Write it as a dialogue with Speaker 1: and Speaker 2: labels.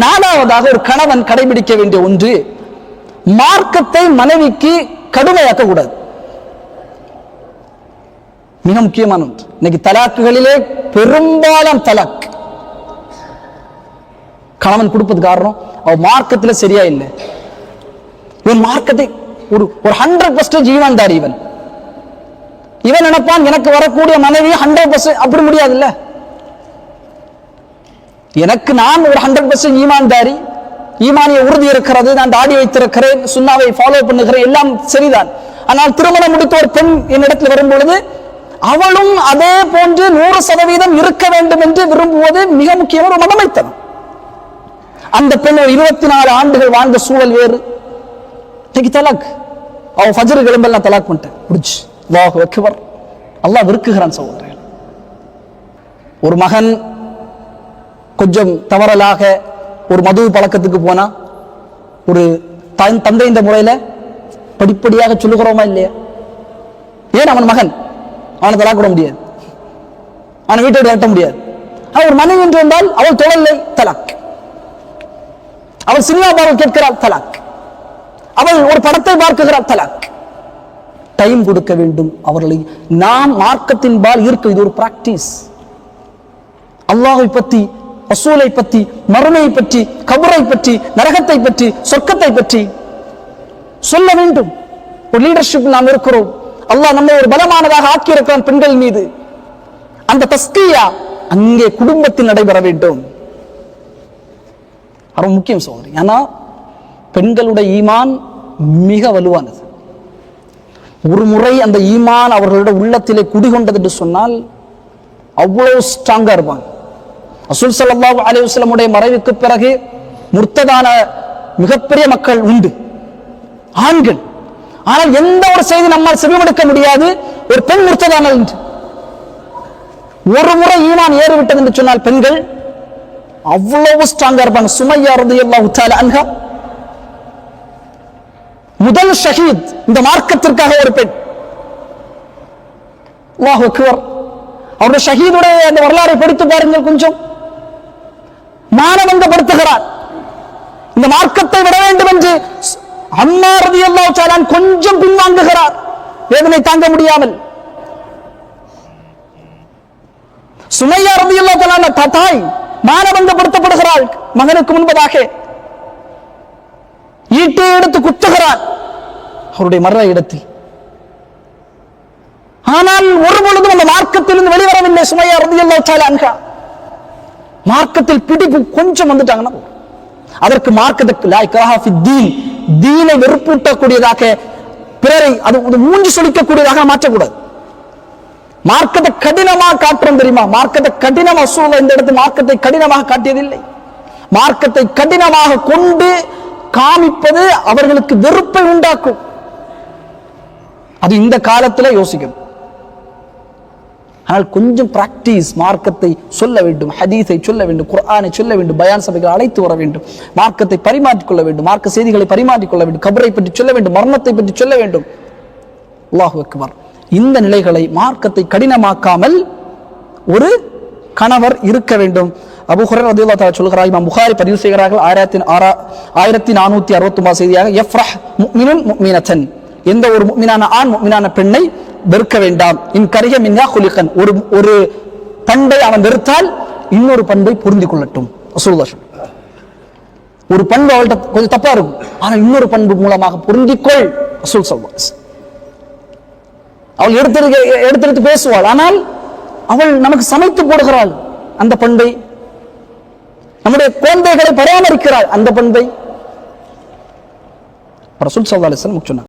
Speaker 1: நாலாவதாக ஒரு கணவன் கடைபிடிக்க வேண்டிய ஒன்று மார்க்கத்தை மனைவிக்கு கடுமையாக்க கூடாது. மிக முக்கியமான ஒன்று. இன்னைக்கு தலாக்குகளிலே பெரும்பாலும் தலாக். கணவன் கொடுப்பது காரணம் அவ மார்க்கத்துல சரியா இல்லை. இவன் மார்க்கத்தை ஒரு ஒரு ஹண்ட்ரட் பர்சன்டேஜ் தார் இவன். இவன் நினைப்பான் எனக்கு வரக்கூடிய மனைவி ஹண்ட்ரட் பர்சன்ட் அப்படி முடியாதுல்ல? எனக்கு நான் ஒரு ஹண்ட்ரட் பர்சன்ட் ஈமான்தாரி. ஈமானிய உறுதி இருக்கிறது நான் தாடி வைத்திருக்கிறேன் சுண்ணாவை ஃபாலோ பண்ணுகிறேன் எல்லாம் சரிதான். ஆனால் திருமணம் முடித்த ஒரு பெண் என்னிடத்தில் வரும் பொழுது அவளும் அதே போன்று நூறு சதவீதம் இருக்க வேண்டும் என்று விரும்புவது மிக முக்கியமான ஒரு மனமைத்தனம் அந்த பெண் ஒரு இருபத்தி நாலு ஆண்டுகள் வாழ்ந்த சூழல் வேறு. இன்னைக்கு தலாக். அவன் ஃபஜர் கிளம்பெல்லாம் தலாக் பண்ணிட்டேன். முடிச்சு அல்லாஹ் வைக்கவர் அல்லாஹ் விருக்குகிறான் சகோதரர்கள். ஒரு மகன் கொஞ்சம் தவறலாக ஒரு மது பழக்கத்துக்கு போனா ஒரு தன் தந்தை இந்த முறையில் படிப்படியாக சொல்லுகிறோமா இல்லையா? ஏன் அவன் மகன்? அவனை தலாக் விட முடியாது. அவனை வீட்டை விட்டு விரட்ட முடியாது. அவன் ஒரு மனைவி என்று வந்தால் அவள் தொழலை தலாக். அவள் சினிமா பார்வை கேட்கிறாள் தலாக். அவள் ஒரு படத்தை பார்க்குகிறாள் தலாக். டைம் கொடுக்க வேண்டும் அவர்களை. நாம் மார்க்கத்தின் பால் ஈர்க்க இது ஒரு பிராக்டிஸ் அல்லாஹை பற்றி ரசூலை பற்றி மறுமையை பற்றி கபரை பற்றி நரகத்தை பற்றி சொர்க்கத்தை பற்றி சொல்ல வேண்டும். ஒரு லீடர்ஷிப் நாம் இருக்கிறோம். அல்லாஹ் நம்மை ஒரு பலமானதாக ஆக்கியிருக்கிறான் பெண்கள் மீது. அந்த தஸ்கியா அங்கே குடும்பத்தில் நடைபெற வேண்டும். ரொம்ப முக்கியம் சோதரி ஏன்னா பெண்களுடைய ஈமான் மிக வலுவானது. ஒரு முறை அந்த ஈமான் அவர்களுடைய உள்ளத்திலே குடிகொண்டது என்று சொன்னால் அவ்வளவு ஸ்ட்ராங்கா இருப்பாங்க. அசுல் சல்லாஹ் அலிவஸ்லமுடைய மறைவுக்கு பிறகு முர்த்ததான மிகப்பெரிய மக்கள் உண்டு. ஆண்கள். ஆனால் எந்த ஒரு செய்தி நம்மால் செவிமடுக்க முடியாது. ஒரு பெண் முர்த்ததானல் என்று ஒரு முறை ஈமான் ஏறிவிட்டது என்று சொன்னால் பெண்கள் அவ்வளவு ஸ்ட்ராங்கா இருப்பாங்க. சுமையா எல்லாம் உத்தால அன்ஹா. முதல் ஷஹீத் இந்த மார்க்கத்திற்காக ஒரு பெண். அல்லாஹ் அவருடைய ஷஹீதுடைய அந்த வரலாறை படித்து பாருங்கள் கொஞ்சம். மானவங்கப்படுத்துகிறார் இந்த மார்க்கத்தை விட வேண்டும் என்று அம்மா ரலியல்லாஹு தஆலா கொஞ்சம் பின்வாங்குகிறார். வேதனை தாங்க முடியாமல். சுமையா ரலியல்லாஹு தஆலா தாய் மானபங்கப்படுத்தப்படுகிறாள் மகனுக்கு முன்பதாக. ஈட்டை எடுத்து குத்துகிறார். அவருடைய மரண இடத்தில். ஆனால் ஒரு பொழுதும் அந்த மார்க்கத்திலிருந்து வெளிவரவில்லை சுமையா ரலியல்லாஹு தஆலா அன்ஹா. மார்க்கத்தில் பிடிப்பு கொஞ்சம் வந்துட்டாங்கன்னா அதற்கு மார்க்கத்துக்கு லா தீன் தீனை வெறுப்பூட்டக்கூடியதாக பிறரை அது மூஞ்சி சொலிக்கக்கூடியதாக மாற்றக்கூடாது. மார்க்கத்தை கடினமாக காட்டுறோம் தெரியுமா? மார்க்கத்தை கடினமாக சூழ இந்த இடத்து மார்க்கத்தை கடினமாக காட்டியதில்லை. மார்க்கத்தை கடினமாக கொண்டு காமிப்பது அவர்களுக்கு வெறுப்பை உண்டாக்கும். அது இந்த காலத்துல யோசிக்கணும். ஆனால் கொஞ்சம் பிராக்டிஸ் மார்க்கத்தை சொல்ல வேண்டும் ஹதீஸை சொல்ல வேண்டும் குர்ஆனை சொல்ல வேண்டும் பயான் சபைகள் அழைத்து வர வேண்டும் மார்க்கத்தை பரிமாற்றிக்கொள்ள வேண்டும் மார்க்க செய்திகளை பரிமாற்றிக்கொள்ள வேண்டும் கபரை பற்றி சொல்ல வேண்டும் மரணத்தை பற்றி சொல்ல வேண்டும். அல்லாஹு அக்பர். இந்த நிலைகளை மார்க்கத்தை கடினமாக்காமல் ஒரு கணவர் இருக்க வேண்டும். அபுஹுரர் ரதியுல்லா தாலா சொல்கிறார் இமாம் புகாரி பதிவு செய்கிறார்கள் ஆயிரத்தி ஆறா ஆயிரத்தி நானூற்றி அறுபத்தி ஒன்பது செய்தியாக எஃப்ரஹ் முக்மினுன் முக்மினத்தன் எந்த ஒரு மீனான ஆண் மீனான பெண்ணை வெறுக்க வேண்டாம். இன் கரிய மின்ஹா குலிகன். ஒரு ஒரு பண்பை அவன் வெறுத்தால் இன்னொரு பண்பை புரிந்து கொள்ளட்டும். ரசூலுல்லாஹ் ஒரு பண்பு அவள்கிட்ட கொஞ்சம் தப்பா இருக்கும். ஆனா இன்னொரு பண்பு மூலமாக பொருந்திக்கொள் ரசூல் சொல்வாஸ் அவள் எடுத்து எடுத்தெடுத்து பேசுவாள். ஆனால் அவள் நமக்கு சமைத்து போடுகிறாள் அந்த பண்பை. நம்முடைய குழந்தைகளை பராமரிக்கிறாள் அந்த பண்பை. ரசூல் சல்லா அலிஸ்லாம்